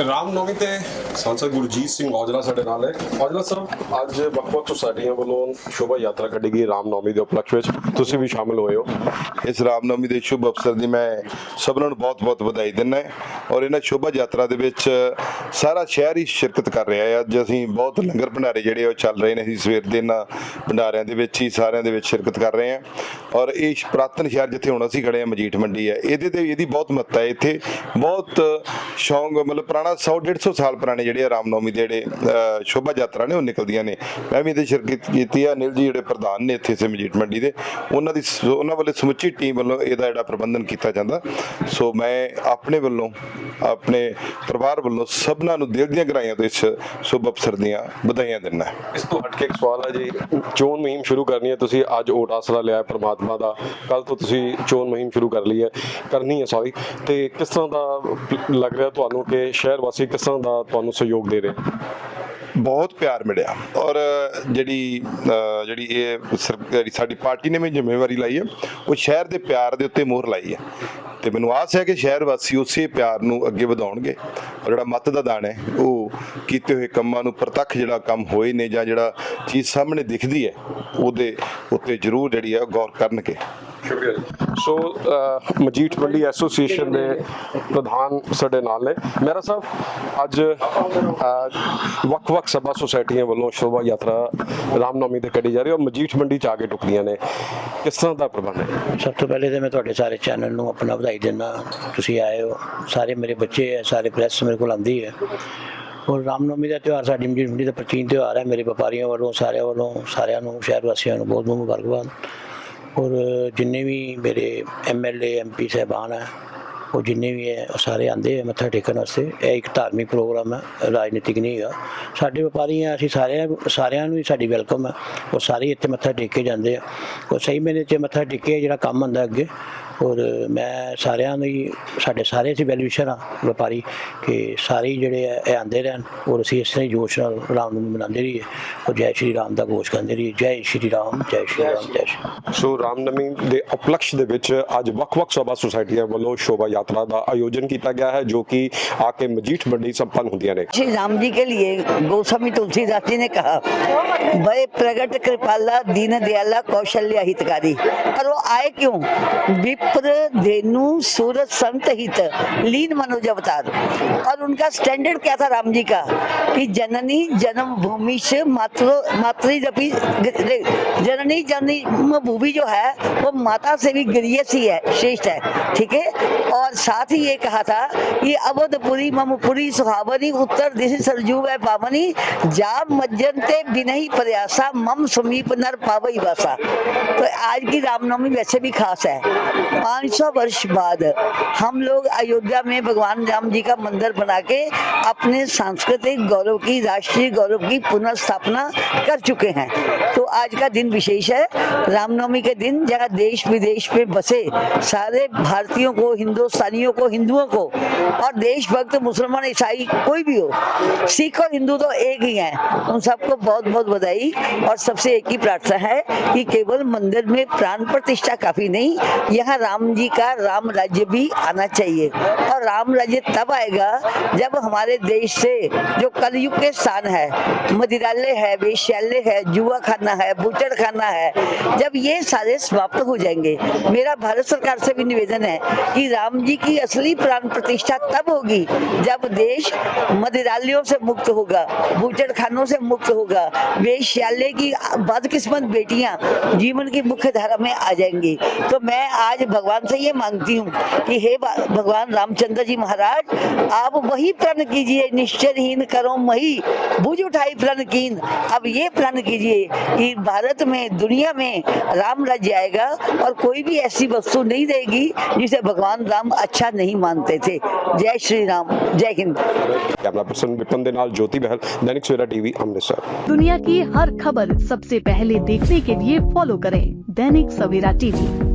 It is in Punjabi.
ਰਾਮਨੌਮੀ ਤੇ ਸੰਸਦ ਗੁਰਜੀਤ ਸਿੰਘ ਔਜਲਾ ਸਾਡੇ ਨਾਲ ਹੈ। ਔਜਲਾ ਸਾਹਿਬ, ਅੱਜ ਵੱਖ-ਵੱਖ ਸੁਸਾਇਟੀਆਂ ਵੱਲੋਂ ਸ਼ੋਭਾ ਯਾਤਰਾ ਕੱਢੀ ਗਈ ਰਾਮਨੌਮੀ ਦੇ ਉਪਲਕਸ਼ ਵਿੱਚ। ਤੁਸੀਂ ਵੀ ਸ਼ਾਮਲ ਹੋਏ ਹੋ। ਇਸ ਰਾਮਨਵਮੀ ਦੇ ਸ਼ੁਭ ਅਵਸਰ ਦੀ ਮੈਂ ਸਭਨਾਂ ਨੂੰ ਬਹੁਤ-ਬਹੁਤ ਵਧਾਈ ਦਿੰਦਾ ਔਰ ਇਹਨਾਂ ਸ਼ੋਭਾ ਯਾਤਰਾ ਦੇ ਵਿੱਚ ਸਾਰਾ ਸ਼ਹਿਰ ਹੀ ਸ਼ਿਰਕਤ ਕਰ ਰਿਹਾ ਹੈ। ਅੱਜ ਅਸੀਂ ਬਹੁਤ ਲੰਗਰ ਭੰਡਾਰੇ ਜਿਹੜੇ ਉਹ ਚੱਲ ਰਹੇ ਨੇ। ਅਸੀਂ ਸਵੇਰ ਦੇ ਇਹਨਾਂ ਭੰਡਾਰਿਆਂ ਦੇ ਵਿੱਚ ਹੀ ਸਾਰਿਆਂ ਦੇ ਵਿੱਚ ਸ਼ਿਰਕਤ ਕਰ ਰਹੇ ਹਾਂ। ਔਰ ਇਹ ਸ਼- ਪੁਰਾਤਨ ਸ਼ਹਿਰ ਜਿੱਥੇ ਹੁਣ ਅਸੀਂ ਖੜੇ ਹਾਂ, ਮਜੀਠ ਮੰਡੀ ਹੈ। ਇਹਦੇ ਤੇ ਇਹਦੀ ਬਹੁਤ ਮਹੱਤਤਾ ਹੈ। ਇੱਥੇ ਬਹੁਤ ਸ਼ੌਂਕ, ਮਤਲਬ ਪੁਰਾਣਾ 100 150 ਸਾਲ ਪੁਰਾਣੇ ਜਿਹੜੇ ਆ ਰਾਮਨਵਮੀ ਦੇ ਜਿਹੜੇ ਸ਼ੋਭਾ ਯਾਤਰਾ ਨੇ, ਉਹ ਨਿਕਲਦੀਆਂ ਨੇ। ਮੈਂ ਵੀ ਇਹਦੇ ਸ਼ਿਰਕਤ ਕੀਤੀ ਆ। ਅਨਿਲ ਜੀ ਜਿਹੜੇ ਪ੍ਰਧਾਨ ਨੇ ਇੱਥੇ ਸੇ ਮਜੀਠ ਮੰਡੀ ਦੇ, ਉਹਨਾਂ ਦੀ ਉਹਨਾਂ ਵੱਲੋਂ ਸਮੁੱਚੀ ਟੀਮ ਵੱਲੋਂ ਇਹਦਾ ਜਿਹੜਾ ਪ੍ਰਬੰਧਨ ਕੀਤਾ ਜਾਂਦਾ। ਸੋ ਮੈਂ ਆਪਣੇ ਵੱਲੋਂ, ਆਪਣੇ ਪਰਿਵਾਰ ਵੱਲੋਂ ਸਭਨਾਂ ਨੂੰ ਦਿਲ ਦੀਆਂ ਗਹਿਰਾਈਆਂ ਤੋਂ ਇਸ ਸ਼ੁਭ ਅਵਸਰ ਦੀਆਂ ਵਧਾਈਆਂ ਦਿੰਦਾ ਇਸ ਤੋਂ ਹਟ ਕੇ ਇੱਕ ਸਵਾਲ ਹੈ ਜੀ। ਚੋਣ ਮੁਹਿੰਮ ਸ਼ੁਰੂ ਕਰਨੀ ਹੈ। ਤੁਸੀਂ ਅੱਜ ਓਟ ਆਸਰਾ ਲਿਆ ਹੈ ਪ੍ਰਮਾਤਮਾ ਦਾ। ਕੱਲ ਤੋਂ ਤੁਸੀਂ ਚੋਣ ਮੁਹਿੰਮ ਸ਼ੁਰੂ ਕਰ ਲਈ ਹੈ। ਕਰਨੀ ਹੈ ਸੌਰੀ ਤੇ ਕਿਸ ਤਰ੍ਹਾਂ ਦਾ ਲੱਗ ਰਿਹਾ ਤੁਹਾਨੂੰ ਕਿ ਸ਼ਹਿਰ ਵਾਸੀ ਕਿਸ ਤਰ੍ਹਾਂ ਦਾ ਤੁਹਾਨੂੰ ਸਹਿਯੋਗ ਦੇ ਰਹੇ। ਬਹੁਤ ਪਿਆਰ ਮਿਲਿਆ। ਔਰ ਜਿਹੜੀ ਜਿਹੜੀ ਇਹ ਸਰਕਾਰੀ ਸਾਡੀ ਪਾਰਟੀ ਨੇ ਵੀ ਜ਼ਿੰਮੇਵਾਰੀ ਲਈ ਹੈ, ਉਹ ਸ਼ਹਿਰ ਦੇ ਪਿਆਰ ਦੇ ਉੱਤੇ ਮੋਹਰ ਲਾਈ ਹੈ। ਤੇ ਮੈਨੂੰ ਆਸ ਹੈ ਕਿ ਸ਼ਹਿਰ ਵਾਸੀ ਉਸੇ ਪਿਆਰ ਨੂੰ ਅੱਗੇ ਵਧਾਉਣਗੇ। ਔਰ ਜਿਹੜਾ ਮਤ ਦਾ ਦਾਨ ਹੈ, ਉਹ ਕੀਤੇ ਹੋਏ ਕੰਮਾਂ ਨੂੰ ਪ੍ਰਤੱਖ ਜਿਹੜਾ ਕੰਮ ਹੋਏ ਨੇ ਜਾਂ ਜਿਹੜਾ ਚੀਜ਼ ਸਾਹਮਣੇ ਦਿਖਦੀ ਹੈ, ਉਹਦੇ ਉੱਤੇ ਜ਼ਰੂਰ ਜਿਹੜੀ ਹੈ ਉਹ ਗੌਰ ਕਰਨਗੇ। ਸ਼ੁਕਰੀਆ ਜੀ। ਸੋ ਮਜੀਠ ਮੰਡੀ ਐਸੋਸੀਏਸ਼ਨ ਦੇ ਪ੍ਰਧਾਨ ਸਾਡੇ ਨਾਲ ਨੇ। ਮੇਰਾ ਸਾਹਿਬ, ਅੱਜ ਵੱਖ-ਵੱਖ ਸਭਾ ਸੁਸਾਇਟੀਆਂ ਵੱਲੋਂ ਸ਼ੋਭਾ ਯਾਤਰਾ ਰਾਮਨੌਮੀ ਤੇ ਕੱਢੀ ਜਾ ਰਹੀ ਹੈ ਮਜੀਠ ਮੰਡੀ ਚ ਆ ਕੇ ਟੁਕਦੀਆਂ ਨੇ। ਕਿਸ ਤਰ੍ਹਾਂ ਦਾ ਪ੍ਰਬੰਧ ਹੈ? ਸਭ ਤੋਂ ਪਹਿਲੇ ਤੇ ਮੈਂ ਤੁਹਾਡੇ ਸਾਰੇ ਚੈਨਲ ਨੂੰ ਆਪਣਾ ਵਧਾਈ ਦਿੰਦਾ ਤੁਸੀਂ ਆਏ ਹੋ, ਸਾਰੇ ਮੇਰੇ ਬੱਚੇ ਹੈ, ਸਾਰੇ ਪ੍ਰੈਸ ਮੇਰੇ ਕੋਲ ਆਂਦੀ ਹੈ। ਔਰ ਰਾਮਨੌਮੀ ਦਾ ਤਿਉਹਾਰ ਸਾਡੀ ਮਜੀਠ ਮੰਡੀ ਦਾ ਪ੍ਰਚੀਨ ਤਿਉਹਾਰ ਹੈ। ਮੇਰੇ ਵਪਾਰੀਆਂ ਵੱਲੋਂ, ਸਾਰਿਆਂ ਵੱਲੋਂ, ਸਾਰਿਆਂ ਨੂੰ, ਸ਼ਹਿਰ ਵਾਸੀਆਂ ਨੂੰ ਬਹੁਤ ਬਹੁਤ ਮੁਬਾਰਕਬਾਦ। ਔਰ ਜਿੰਨੇ ਵੀ ਮੇਰੇ ਐਮਐਲਏ ਐਮਪੀ ਸਾਹਿਬਾਨ ਹੈ ਉਹ ਜਿੰਨੇ ਵੀ ਹੈ, ਉਹ ਸਾਰੇ ਆਂਦੇ ਹੈ ਮੱਥਾ ਟੇਕਣ ਵਾਸਤੇ। ਇਹ ਇੱਕ ਧਾਰਮਿਕ ਪ੍ਰੋਗਰਾਮ ਹੈ ਰਾਜਨੀਤਿਕ ਨਹੀਂ ਹੈਗਾ ਸਾਡੇ ਵਪਾਰੀ ਆ, ਅਸੀਂ ਸਾਰਿਆਂ ਸਾਰਿਆਂ ਨੂੰ ਹੀ ਸਾਡੀ ਵੈਲਕਮ ਹੈ ਉਹ ਸਾਰੇ ਇੱਥੇ ਮੱਥਾ ਟੇਕ ਕੇ ਜਾਂਦੇ ਆ। ਉਹ ਸਹੀ ਮੈਨੇ 'ਚ ਮੱਥਾ ਟੇਕੇ ਜਿਹੜਾ ਕੰਮ ਹੁੰਦਾ ਅੱਗੇ ਔਰ ਮੈਂ ਸਾਰਿਆਂ ਨੂੰ ਹੀ ਸਾਡੇ ਸਾਰੇ ਅਸੀਂ ਵੈਲਵਿਸ਼ਰ ਆ ਵਪਾਰੀ ਕਿ ਸਾਰੇ ਹੀ ਜਿਹੜੇ ਆ ਇਹ ਆਂਦੇ ਰਹਿਣ ਔਰ ਅਸੀਂ ਇਸ ਤਰ੍ਹਾਂ ਹੀ ਜੋਸ਼ ਨਾਲ ਰਾਮ ਨੂੰ ਮਨਾਉਂਦੇ ਰਹੀਏ ਔਰ ਜੈ ਸ਼੍ਰੀ ਰਾਮ ਦਾ ਘੋਸ਼ ਕਰਦੇ ਰਹੀਏ ਜੈ ਸ਼੍ਰੀ ਰਾਮ ਜੈ ਸ਼੍ਰੀ ਰਾਮ ਜੈ ਸ਼੍ਰੀ ਸੋ ਰਾਮਨੌਮੀ ਦੇ ਉਪਲਕਸ਼ ਦੇ ਵਿੱਚ ਅੱਜ ਵੱਖ-ਵੱਖ ਸਭਾ ਸੁਸਾਇਟੀਆਂ ਵੱਲੋਂ ਸ਼ੋਭਾ ਯਾਤਰਾ ਦਾ ਆਯੋਜਨ ਕੀਤਾ ਗਿਆ ਹੈ ਜੋ ਕਿ ਆ ਕੇ ਮਜੀਠ ਮੰਡੀ ਸੰਪੰਨ ਹੁੰਦੀਆਂ ਨੇ श्री राम जी के लिए गोस्वामी तुलसीदास जी ने कहा भय प्रगट कृपाला दीन दयाला कौशल्य हितकारी और वो आए क्यों विप्र धेनु सूरत संत, हित, लीन मनोज अवतार। और उनका स्टैंडर्ड क्या था राम जी का? कि जननी जन्म भूमि से मातृ मातृजपी जननी जन्म भूमि जो है, वो माता से भी गिरियस ही है, श्रेष्ठ है, ठीक है? और साथ ही ये कहा था कि अवधपुरी ममपुरी सुहावनी, उत्तर दिशा सरजू है पावनी जाब मज्जनते बिनही प्रयासा, मम समीप नर पावई वासा तो आज की रामनवमी वैसे भी खास है। 500 वर्ष बाद हम लोग अयोध्या में भगवान राम जी का मंदिर बना के अपने सांस्कृतिक गौरव की, राष्ट्रीय गौरव की पुनर्स्थापना कर चुके हैं। तो आज का दिन विशेष है। रामनवमी के दिन जहाँ देश विदेश में बसे सारे भारतीयों को, हिंदुस्तानियों को, हिंदुओं को और देशभक्त, मुसलमान, ईसाई कोई भी हो, सिख और हिंदू तो एक ही हैं। उन सबको बहुत बहुत बधाई और सबसे एक ही प्रार्थना है कि केवल मंदिर में प्राण प्रतिष्ठा काफ़ी नहीं, यहाँ राम जी का राम राज्य भी आना चाहिए। और राम राज्य तब आएगा जब हमारे देश से जो कलयुग के स्थान है, मदिरालय है, वेश्यालय है जुआ खाना है बुचड़ खाना है, जब ये सारे समाप्त हो जाएँगे। मेरा भारत सरकार से भी निवेदन है कि राम जी की असली प्राण प्रतिष्ठा तब होगी जब देश मदिरालयों से मुक्त होगा बुचड़ खानों से मुक्त होगा, वेश्यालय की बदकिस्मत बेटियाँ जीवन की मुख्य धारा में आ जाएँगी। तो मैं आज भगवान से ये मांगती हूँ कि हे भगवान रामचंद्र जी महाराज आप वही प्रण कीजिए निश्चयहीन करो मही बुझ उठाई प्रण कीन। अब ये प्रण कीजिए कि भारत में दुनिया में राम राज्य आएगा और कोई भी ऐसी वस्तु नहीं रहेगी जिसे भगवान राम अच्छा नहीं मानते थे। जय श्री राम जय Hind. Camera person Vipan Jyoti Bahal Dainik Savera TV Amritsar. दुनिया की हर खबर सबसे पहले देखने के लिए फॉलो करें Dainik Savera TV.